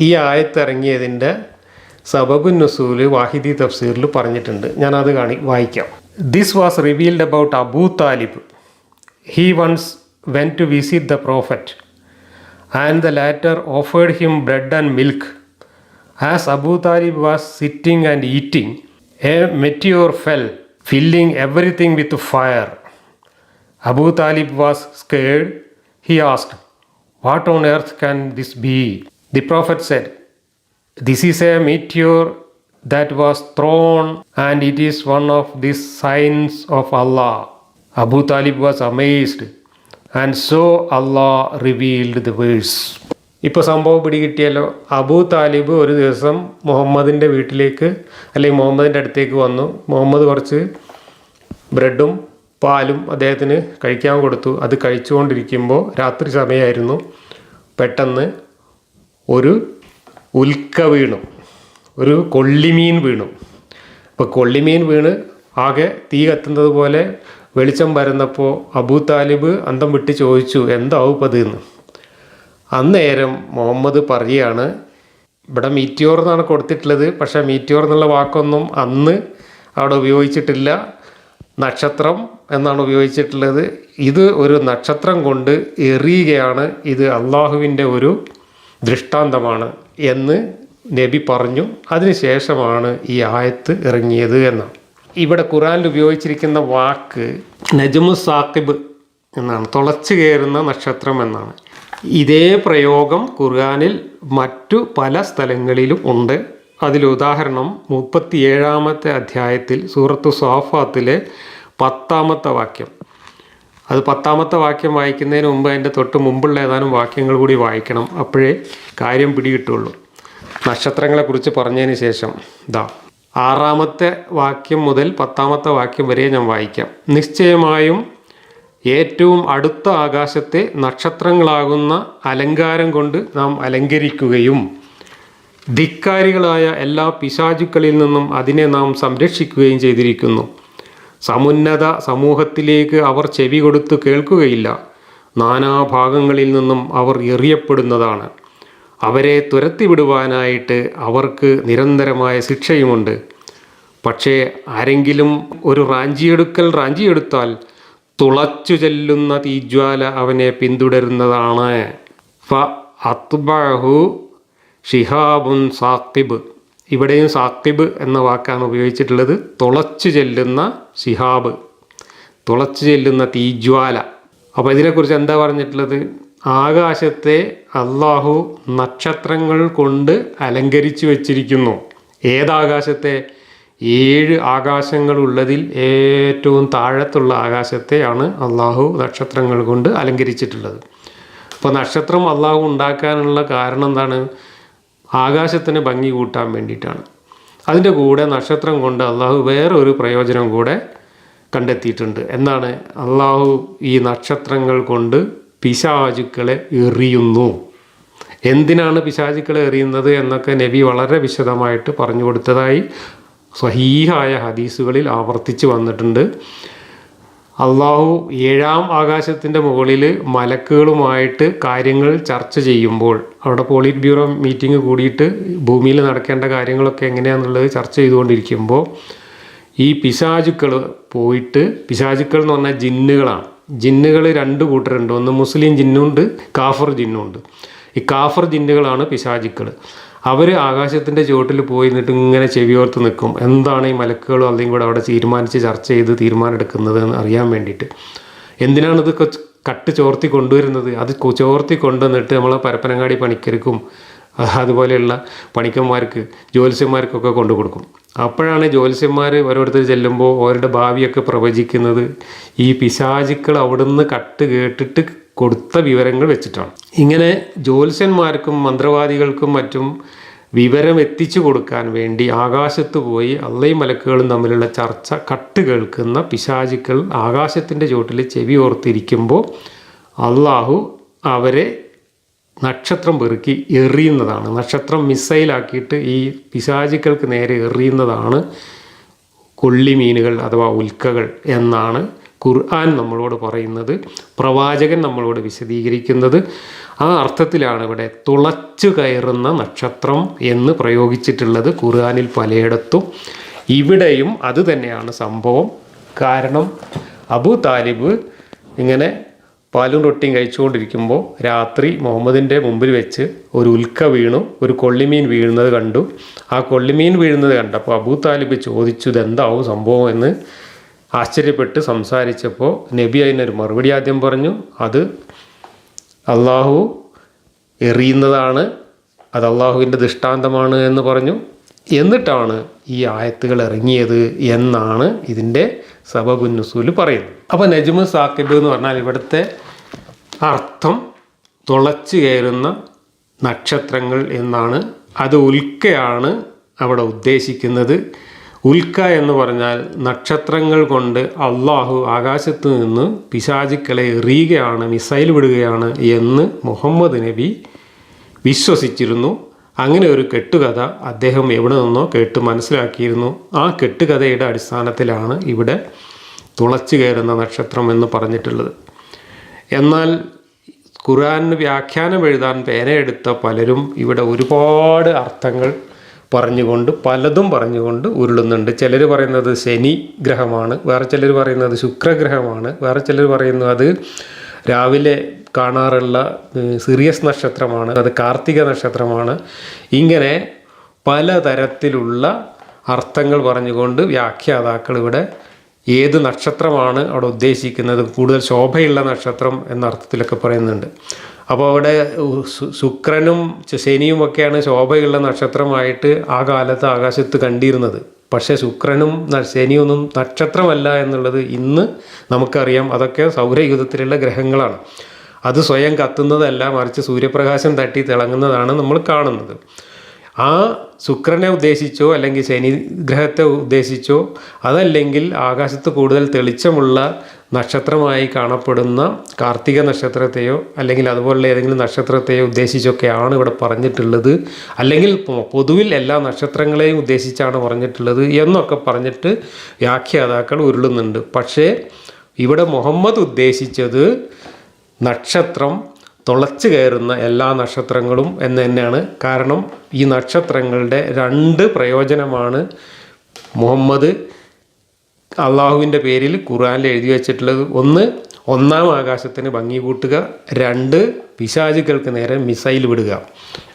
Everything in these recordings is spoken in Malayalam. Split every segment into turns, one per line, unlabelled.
ഈ ആയത്തിറങ്ങിയതിന്റെ സബബു നസൂൽ വാഹിദി തഫ്സീറിൽ പറഞ്ഞിട്ടുണ്ട്. ഞാനത് കാണി വായിക്കാം. This was revealed about Abu Talib he once went to visit the Prophet and the latter offered him bread and milk as Abu Talib was sitting and eating a meteor fell filling everything with fire Abu Talib was scared he ask what on earth can this be? The Prophet said, This is a meteor that was thrown, and it is one of the signs of Allah. Abu Talib was amazed, and so Allah revealed the verse. ഇപ്പോൾ സംഭവം പിടികിട്ടിയല്ലോ അബൂ താലിബ് ഒരു ദിവസം മുഹമ്മദിന്റെ വീട്ടിലേക്ക് അല്ലെങ്കിൽ മുഹമ്മദിന്റെ അടുത്തേക്ക് വന്നു മുഹമ്മദ് കുറച്ച് ബ്രെഡും പാലും അദ്ദേഹത്തിന് കഴിക്കാൻ കൊടുത്തു അത് കഴിച്ചുകൊണ്ടിരിക്കുമ്പോൾ രാത്രി സമയമായിരുന്നു പെട്ടെന്ന് ഒരു ഉൽക്ക വീണു. ഒരു കൊള്ളിമീൻ വീണു. അപ്പോൾ കൊള്ളിമീൻ വീണ് ആകെ തീ കത്തുന്നത് പോലെ വെളിച്ചം വരുന്നപ്പോൾ അബൂ താലിബ് അന്തം വിട്ട് ചോദിച്ചു എന്താവും അത് എന്ന് അന്നേരം മുഹമ്മദ് പറയുകയാണ് ഇവിടെ മീറ്റിയോർ എന്നാണ് കൊടുത്തിട്ടുള്ളത്. പക്ഷേ മീറ്റിയോർ എന്നുള്ള വാക്കൊന്നും അന്ന് അവിടെ ഉപയോഗിച്ചിട്ടില്ല. നക്ഷത്രം എന്നാണ് ഉപയോഗിച്ചിട്ടുള്ളത്. ഇത് ഒരു നക്ഷത്രം കൊണ്ട് എറിയുകയാണ്. ഇത് അള്ളാഹുവിന്റെ ഒരു ദൃഷ്ടാന്തമാണ് എന്ന് നബി പറഞ്ഞു. അതിനുശേഷമാണ് ഈ ആയത്ത് ഇറങ്ങിയത് എന്നാണ്. ഇവിടെ ഖുറാനിൽ ഉപയോഗിച്ചിരിക്കുന്ന വാക്ക് നജമു സാക്കിബ് എന്നാണ്. തുളച്ചു കയറുന്ന നക്ഷത്രം എന്നാണ്. ഇതേ പ്രയോഗം ഖുർആാനിൽ മറ്റു പല സ്ഥലങ്ങളിലും ഉണ്ട്. അതിലുദാഹരണം മുപ്പത്തിയേഴാമത്തെ അധ്യായത്തിൽ സൂറത്തു സോഫാത്തിലെ പത്താമത്തെ വാക്യം. അത് പത്താമത്തെ വാക്യം വായിക്കുന്നതിന് മുമ്പ് അതിന്റെ തൊട്ട് മുമ്പുള്ള ഏതാനും വാക്യങ്ങൾ കൂടി വായിക്കണം. അപ്പോഴേ കാര്യം പിടികിട്ടുള്ളൂ. നക്ഷത്രങ്ങളെക്കുറിച്ച് പറഞ്ഞതിന് ശേഷം ഇതാ ആറാമത്തെ വാക്യം മുതൽ പത്താമത്തെ വാക്യം വരെ ഞാൻ വായിക്കാം. നിശ്ചയമായും ഏറ്റവും അടുത്ത ആകാശത്തെ നക്ഷത്രങ്ങളാകുന്ന അലങ്കാരം കൊണ്ട് നാം അലങ്കരിക്കുകയും ധിക്കാരികളായ എല്ലാ പിശാചുക്കളിൽ നിന്നും അതിനെ നാം സംരക്ഷിക്കുകയും ചെയ്തിരിക്കുന്നു. സമുന്നത സമൂഹത്തിലേക്ക് അവർ ചെവി കൊടുത്ത് കേൾക്കുകയില്ല. നാനാഭാഗങ്ങളിൽ നിന്നും അവർ എറിയപ്പെടുന്നതാണ്. അവരെ തുരത്തിവിടുവാനായിട്ട് അവർക്ക് നിരന്തരമായ ശിക്ഷയുമുണ്ട്. പക്ഷേ ആരെങ്കിലും ഒരു റാഞ്ചിയെടുക്കൽ റാഞ്ചിയെടുത്താൽ തുളച്ചു ചെല്ലുന്ന തീജ്വാല അവനെ പിന്തുടരുന്നതാണ്. ഫ അത്ബഹു ഷിഹാബുൻ സാക്കിബ് ഇവിടെയും സാക്കിബ് എന്ന വാക്കാണ് ഉപയോഗിച്ചിട്ടുള്ളത്. തുളച്ചു ചെല്ലുന്ന ശിഹാബ് തുളച്ചു ചെല്ലുന്ന തീജ്വാല. അപ്പോൾ ഇതിനെക്കുറിച്ച് എന്താ പറഞ്ഞിട്ടുള്ളത്? ആകാശത്തെ അള്ളാഹു നക്ഷത്രങ്ങൾ കൊണ്ട് അലങ്കരിച്ചു വച്ചിരിക്കുന്നു. ഏതാകാശത്തെ? ഏഴ് ആകാശങ്ങളുള്ളതിൽ ഏറ്റവും താഴത്തുള്ള ആകാശത്തെയാണ് അള്ളാഹു നക്ഷത്രങ്ങൾ കൊണ്ട് അലങ്കരിച്ചിട്ടുള്ളത്. അപ്പോൾ നക്ഷത്രം അള്ളാഹു ഉണ്ടാക്കാനുള്ള കാരണം എന്താണ്? ആകാശത്തിന് ഭംഗി കൂട്ടാൻ വേണ്ടിയിട്ടാണ്. അതിന്റെ കൂടെ നക്ഷത്രം കൊണ്ട് അള്ളാഹു ഒരു പ്രയോജനം കൂടെ കണ്ടെത്തിയിട്ടുണ്ട്. എന്താണ്? അള്ളാഹു ഈ നക്ഷത്രങ്ങൾ കൊണ്ട് പിശാചുക്കളെ എറിയുന്നു. എന്തിനാണ് പിശാചുക്കളെ എറിയുന്നത് എന്നൊക്കെ നബി വളരെ വിശദമായിട്ട് പറഞ്ഞു കൊടുത്തതായി സ്വഹീഹായ ഹദീസുകളിൽ ആവർത്തിച്ച് വന്നിട്ടുണ്ട്. അള്ളാഹു ഏഴാം ആകാശത്തിന്റെ മുകളിൽ മലക്കുകളുമായിട്ട് കാര്യങ്ങൾ ചർച്ച ചെയ്യുമ്പോൾ അവിടെ പോളിറ്റ് ബ്യൂറോ മീറ്റിംഗ് കൂടിയിട്ട് ഭൂമിയിൽ നടക്കേണ്ട കാര്യങ്ങളൊക്കെ എങ്ങനെയാണെന്നുള്ളത് ചർച്ച ചെയ്തുകൊണ്ടിരിക്കുമ്പോൾ ഈ പിശാചുക്കൾ പോയിട്ട് പിശാചുക്കൾ എന്ന് പറഞ്ഞാൽ ജിന്നുകളാണ്. ജിന്നുകൾ രണ്ട് കൂട്ടരുണ്ട്. ഒന്ന് മുസ്ലിം ജിന്നുണ്ട് കാഫർ ജിന്നുണ്ട്. ഈ കാഫർ ജിന്നുകളാണ് പിശാചുക്കൾ. അവർ ആകാശത്തിന്റെ ചുവട്ടിൽ പോയി നിന്നിട്ട് ഇങ്ങനെ ചെവിയോർത്ത് നിൽക്കും. എന്താണ് ഈ മലക്കുകളും അല്ലെങ്കിൽ കൂടെ അവിടെ തീരുമാനിച്ച് ചർച്ച ചെയ്ത് തീരുമാനമെടുക്കുന്നത് എന്ന് അറിയാൻ വേണ്ടിയിട്ട്. എന്തിനാണ് ഇത് കട്ട് ചോർത്തി കൊണ്ടുവരുന്നത്? അത് ചോർത്തി കൊണ്ടുവന്നിട്ട് നമ്മളെ പരപ്പനങ്ങാടി പണിക്കർക്കും അതുപോലെയുള്ള പണിക്കന്മാർക്ക് ജ്യോത്സ്യന്മാർക്കൊക്കെ കൊണ്ടു കൊടുക്കും. അപ്പോഴാണ് ജ്യോത്സ്യന്മാർ ഓരോരുത്തർ ചെല്ലുമ്പോൾ അവരുടെ ഭാവിയൊക്കെ പ്രവചിക്കുന്നത് ഈ പിശാചുക്കൾ അവിടുന്ന് കട്ട് കേട്ടിട്ട് കൊടുത്ത വിവരങ്ങൾ വെച്ചിട്ടാണ്. ഇങ്ങനെ ജ്യോത്സ്യന്മാർക്കും മന്ത്രവാദികൾക്കും മറ്റും വിവരം എത്തിച്ചു കൊടുക്കാൻ വേണ്ടി ആകാശത്ത് പോയി അള്ളയും മലക്കുകളും തമ്മിലുള്ള ചർച്ച കട്ട് കേൾക്കുന്ന പിശാചുക്കൾ ആകാശത്തിന്റെ ചുവട്ടിൽ ചെവി ഓർത്തിരിക്കുമ്പോൾ അള്ളാഹു അവരെ നക്ഷത്രം പെറുക്കി എറിയുന്നതാണ്. നക്ഷത്രം മിസൈലാക്കിയിട്ട് ഈ പിശാചുക്കൾക്ക് നേരെ എറിയുന്നതാണ് കൊള്ളിമീനുകൾ അഥവാ ഉൽക്കകൾ എന്നാണ് ഖുർആൻ നമ്മളോട് പറയുന്നത് പ്രവാചകൻ നമ്മളോട് വിശദീകരിക്കുന്നത്. ആ അർത്ഥത്തിലാണ് ഇവിടെ തുളച്ചു കയറുന്ന നക്ഷത്രം എന്ന് പ്രയോഗിച്ചിട്ടുള്ളത് ഖുർആനിൽ പലയിടത്തും. ഇവിടെയും അത് തന്നെയാണ് സംഭവം. കാരണം അബു താലിബ് ഇങ്ങനെ പാലും റൊട്ടിയും കഴിച്ചുകൊണ്ടിരിക്കുമ്പോൾ രാത്രി മുഹമ്മദിന്റെ മുമ്പിൽ വെച്ച് ഒരു ഉൽക്ക വീണു ഒരു കൊള്ളിമീൻ വീഴുന്നത് കണ്ടു. ആ കൊള്ളിമീൻ വീഴുന്നത് കണ്ടപ്പോൾ അബൂ താലിബ് ചോദിച്ചു ഇതെന്താവും സംഭവം? എന്ന് ആശ്ചര്യപ്പെട്ട് സംസാരിച്ചപ്പോൾ നബി അതിനൊരു മറുപടി ആദ്യം പറഞ്ഞു അത് അള്ളാഹു എറിയുന്നതാണ് അത് അള്ളാഹുവിന്റെ ദൃഷ്ടാന്തമാണ് എന്ന് പറഞ്ഞു. എന്നിട്ടാണ് ഈ ആയത്തുകൾ ഇറങ്ങിയത് എന്നാണ് ഇതിന്റെ സബബുന്നുസൂൽ പറയുന്നത്. അപ്പോൾ നജ്മു സാക്കിബ് എന്ന് പറഞ്ഞാൽ ഇവിടുത്തെ അർത്ഥം തുളച്ചു കയറുന്ന നക്ഷത്രങ്ങൾ എന്നാണ് അത് ഉൽക്കയാണ് അവിടെ ഉദ്ദേശിക്കുന്നത്. ഉൽക്ക എന്ന് പറഞ്ഞാൽ നക്ഷത്രങ്ങൾ കൊണ്ട് അള്ളാഹു ആകാശത്ത് നിന്ന് പിശാചുക്കളെ എറിയുകയാണ് മിസൈൽ വിടുകയാണ് എന്ന് മുഹമ്മദ് നബി വിശ്വസിച്ചിരുന്നു. അങ്ങനെ ഒരു കെട്ടുകഥ അദ്ദേഹം എവിടെ നിന്നോ കേട്ട് മനസ്സിലാക്കിയിരുന്നു. ആ കെട്ടുകഥയുടെ അടിസ്ഥാനത്തിലാണ് ഇവിടെ തുളച്ചു കയറുന്ന നക്ഷത്രം എന്ന് പറഞ്ഞിട്ടുള്ളത്. എന്നാൽ ഖുറാൻ വ്യാഖ്യാനം എഴുതാൻ പേനയെടുത്ത പലരും ഇവിടെ ഒരുപാട് അർത്ഥങ്ങൾ പറഞ്ഞുകൊണ്ട് പലതും പറഞ്ഞുകൊണ്ട് ഉരുളുന്നുണ്ട്. ചിലർ പറയുന്നത് ശനി ഗ്രഹമാണ് വേറെ ചിലർ പറയുന്നത് ശുക്രഗ്രഹമാണ് വേറെ ചിലർ പറയുന്നത് അത് രാവിലെ കാണാറുള്ള സിറിയസ് നക്ഷത്രമാണ് അത് കാർത്തിക നക്ഷത്രമാണ്. ഇങ്ങനെ പലതരത്തിലുള്ള അർത്ഥങ്ങൾ പറഞ്ഞുകൊണ്ട് വ്യാഖ്യാതാക്കൾ ഇവിടെ ഏത് നക്ഷത്രമാണ് അവിടെ ഉദ്ദേശിക്കുന്നത് കൂടുതൽ ശോഭയുള്ള നക്ഷത്രം എന്ന അർത്ഥത്തിലൊക്കെ പറയുന്നുണ്ട്. അപ്പോൾ അവിടെ ശുക്രനും ശനിയും ഒക്കെയാണ് ശോഭയുള്ള നക്ഷത്രമായിട്ട് ആ കാലത്ത് ആകാശത്ത് കണ്ടിരുന്നത്. പക്ഷേ ശുക്രനും ശനിയൊന്നും നക്ഷത്രമല്ല എന്നുള്ളത് ഇന്ന് നമുക്കറിയാം. അതൊക്കെ സൗരയുഗത്തിലുള്ള ഗ്രഹങ്ങളാണ്. അത് സ്വയം കത്തുന്നതല്ല മറിച്ച് സൂര്യപ്രകാശം തട്ടി തിളങ്ങുന്നതാണ് നമ്മൾ കാണുന്നത്. ആ ശുക്രനെ ഉദ്ദേശിച്ചോ അല്ലെങ്കിൽ ശനി ഗ്രഹത്തെ ഉദ്ദേശിച്ചോ അതല്ലെങ്കിൽ ആകാശത്ത് കൂടുതൽ തെളിച്ചമുള്ള നക്ഷത്രമായി കാണപ്പെടുന്ന കാർത്തിക നക്ഷത്രത്തെയോ അല്ലെങ്കിൽ അതുപോലുള്ള ഏതെങ്കിലും നക്ഷത്രത്തെയോ ഉദ്ദേശിച്ചൊക്കെയാണ് ഇവിടെ പറഞ്ഞിട്ടുള്ളത്. അല്ലെങ്കിൽ പൊതുവിൽ എല്ലാ നക്ഷത്രങ്ങളെയും ഉദ്ദേശിച്ചാണ് പറഞ്ഞിട്ടുള്ളത് എന്നൊക്കെ പറഞ്ഞിട്ട് വ്യാഖ്യാതാക്കൾ ഉരുളുന്നുണ്ട്. പക്ഷേ ഇവിടെ മുഹമ്മദ് ഉദ്ദേശിച്ചത് നക്ഷത്രം തുളച്ചു കയറുന്ന എല്ലാ നക്ഷത്രങ്ങളും എന്ന് തന്നെയാണ്. കാരണം ഈ നക്ഷത്രങ്ങളുടെ രണ്ട് പ്രയോജനമാണ് മുഹമ്മദ് അള്ളാഹുവിന്റെ പേരിൽ ഖുറാനിൽ എഴുതി വെച്ചിട്ടുള്ളത് ഒന്ന് ഒന്നാം ആകാശത്തിന് ഭംഗി കൂട്ടുക. രണ്ട് പിശാചുകൾക്ക് നേരെ മിസൈൽ വിടുക.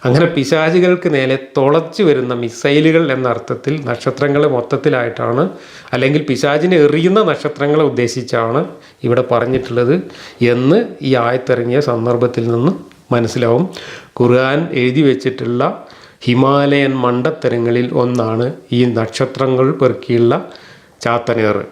അങ്ങനെ പിശാചുകൾക്ക് നേരെ തുളച്ചു വരുന്ന മിസൈലുകൾ എന്ന അർത്ഥത്തിൽ നക്ഷത്രങ്ങളെ മൊത്തത്തിലായിട്ടാണ് അല്ലെങ്കിൽ പിശാചിനെ എറിയുന്ന നക്ഷത്രങ്ങളെ ഉദ്ദേശിച്ചാണ് ഇവിടെ പറഞ്ഞിട്ടുള്ളത് എന്ന് ഈ ആയത്തിറങ്ങിയ സന്ദർഭത്തിൽ നിന്ന് മനസ്സിലാവും. ഖുർആൻ എഴുതി വെച്ചിട്ടുള്ള ഹിമാലയൻ മണ്ടത്തരങ്ങളിൽ ഒന്നാണ് ഈ നക്ഷത്രങ്ങൾ പെറുക്കിയുള്ള ചാത്തനേറ്